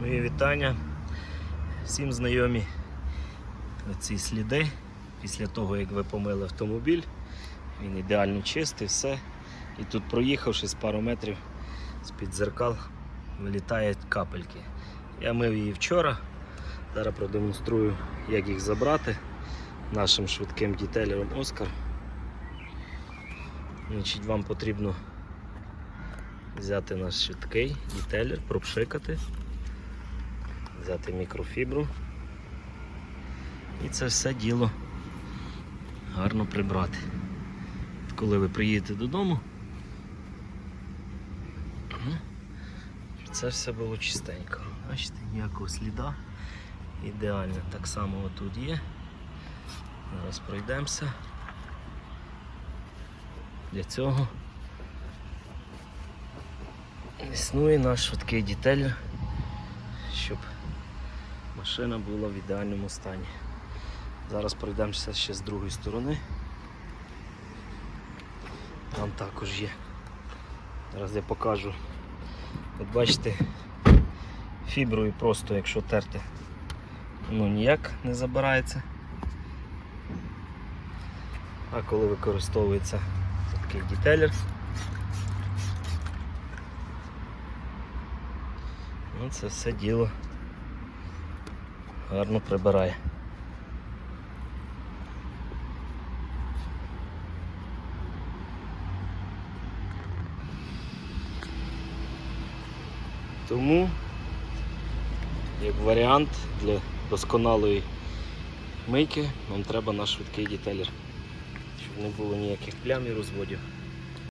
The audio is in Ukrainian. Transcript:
Мої вітання. Всім знайомі ці сліди після того, як ви помили автомобіль. Він ідеально чистий, все. І тут, проїхавши з пару метрів з-під зеркал, вилітають капельки. Я мив її вчора. Зараз продемонструю, як їх забрати нашим швидким дітелером Оскар. Значить, вам потрібно взяти наш швидкий дітелер, пропшикати, взяти мікрофібру і це все діло гарно прибрати. Коли ви приїдете додому, ну, це все було чистенько. Бачите, ніякого сліда. Ідеально так само отут є. Зараз пройдемося. Для цього існує наш швидкий дітель, щоб машина була в ідеальному стані. Зараз пройдемося ще з другої сторони. Там також є. Зараз я покажу. От бачите, фіброю просто, якщо терти, ну ніяк не забирається. А коли використовується такий дітелер, ну це все діло гарно прибирає. Тому, як варіант для досконалої мийки, нам треба наш швидкий дітелер, щоб не було ніяких плям і розводів.